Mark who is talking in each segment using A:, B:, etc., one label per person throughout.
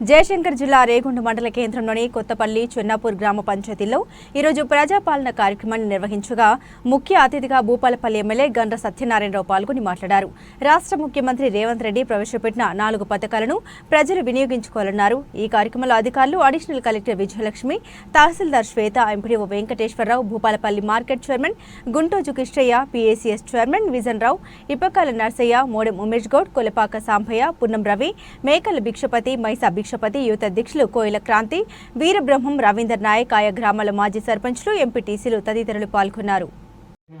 A: జయశంకర్ జిల్లా రేగుండ మండల కేంద్రంలోని కొత్తపల్లి చెన్నాపూర్ గ్రామ పంచాయతీలో ఈరోజు ప్రజాపాలన కార్యక్రమాన్ని నిర్వహించగా ముఖ్య అతిథిగా భూపాలపల్లి ఎమ్మెల్యే గండ్ర సత్యనారాయణరావు పాల్గొని మాట్లాడారు. రాష్ట్ర ముఖ్యమంత్రి రేవంత్ రెడ్డి ప్రవేశపెట్టిన నాలుగు పథకాలను ప్రజలు వినియోగించుకోవాలన్నారు. ఈ కార్యక్రమంలో అధికారులు additional collector Vijayalakshmi tahsildar Swetha MPDO Venkateswararao Bhupalpally market chairman Guntoju Kishtaiah PACS chairman Vijan Rao Ippakala Narsaiah Modem Umesh Goud Kolapaka Sambaiah Punnam Ravi Mekala Bhikshapathi Maisa Bhikshapathi youth అధ్యక్షులు కోయిల క్రాంతి వీరబ్రహ్మం రవీందర్ నాయక్ ఆయా గ్రామాల మాజీ సర్పంచ్లు ఎంపీటీసీలు తదితరులు పాల్గొన్నారు.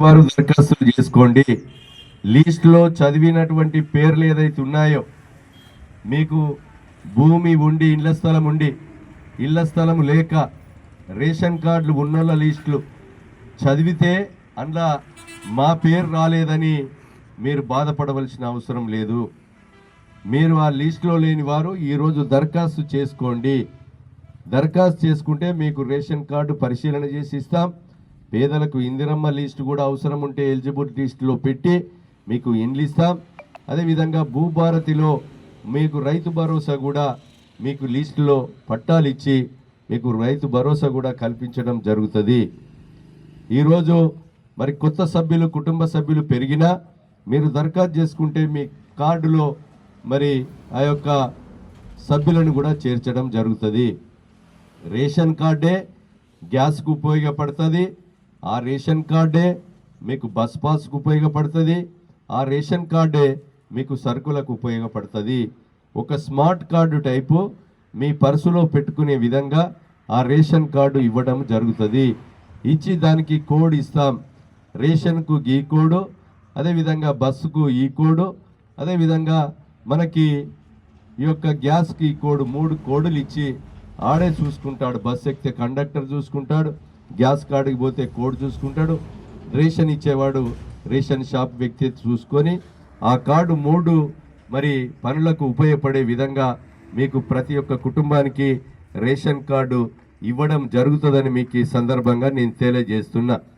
B: వారు దరఖాస్తులు చేసుకోండి. లిస్టులో చదివినటువంటి పేర్లు ఏదైతే ఉన్నాయో మీకు భూమి ఉండి ఇళ్ళ స్థలం ఉండి ఇళ్ళ స్థలం లేక రేషన్ కార్డులు ఉన్నోళ్ళ లిస్టులు చదివితే అందులో మా పేరు రాలేదని మీరు బాధపడవలసిన అవసరం లేదు. మీరు ఆ లిస్టులో లేని వారు ఈరోజు దరఖాస్తు చేసుకోండి. దరఖాస్తు చేసుకుంటే మీకు రేషన్ కార్డు పరిశీలన చేసి ఇస్తాం. పేదలకు ఇందిరమ్మ లిస్టు కూడా అవసరం ఉంటే ఎలిజిబుల్ లిస్టులో పెట్టి మీకు ఇండ్లు ఇస్తాం. అదేవిధంగా భూభారతిలో మీకు రైతు భరోసా కూడా మీకు లిస్టులో పట్టాలు ఇచ్చి మీకు రైతు భరోసా కూడా కల్పించడం జరుగుతుంది. ఈరోజు మరి కొత్త సభ్యులు కుటుంబ సభ్యులు పెరిగినా మీరు దరఖాస్తు చేసుకుంటే మీ కార్డులో మరి ఆ యొక్క సభ్యులను కూడా చేర్చడం జరుగుతుంది. రేషన్ కార్డే గ్యాస్కు ఉపయోగపడుతుంది. ఆ రేషన్ కార్డే మీకు బస్ పాస్కు ఉపయోగపడుతుంది. ఆ రేషన్ కార్డే మీకు సరుకులకు ఉపయోగపడుతుంది. ఒక స్మార్ట్ కార్డు టైపు మీ పర్సులో పెట్టుకునే విధంగా ఆ రేషన్ కార్డు ఇవ్వడం జరుగుతుంది. ఇచ్చి దానికి కోడ్ ఇస్తాం. రేషన్కు ఈ కోడు అదేవిధంగా బస్సుకు ఈ కోడు అదేవిధంగా మనకి ఈ యొక్క గ్యాస్కి కోడు కోడ్ మూడు కోడులు ఇచ్చి ఆడే చూసుకుంటాడు. బస్ ఎక్కితే కండక్టర్ చూసుకుంటాడు. గ్యాస్ కార్డుకి పోతే కోడ్ చూసుకుంటాడు. రేషన్ ఇచ్చేవాడు రేషన్ షాప్ వ్యక్తి చూసుకొని ఆ కార్డు మూడు మరి పనులకు ఉపయోగపడే విధంగా మీకు ప్రతి ఒక్క కుటుంబానికి రేషన్ కార్డు ఇవ్వడం జరుగుతుందని మీకు ఈ సందర్భంగా నేను తెలియజేస్తున్నా.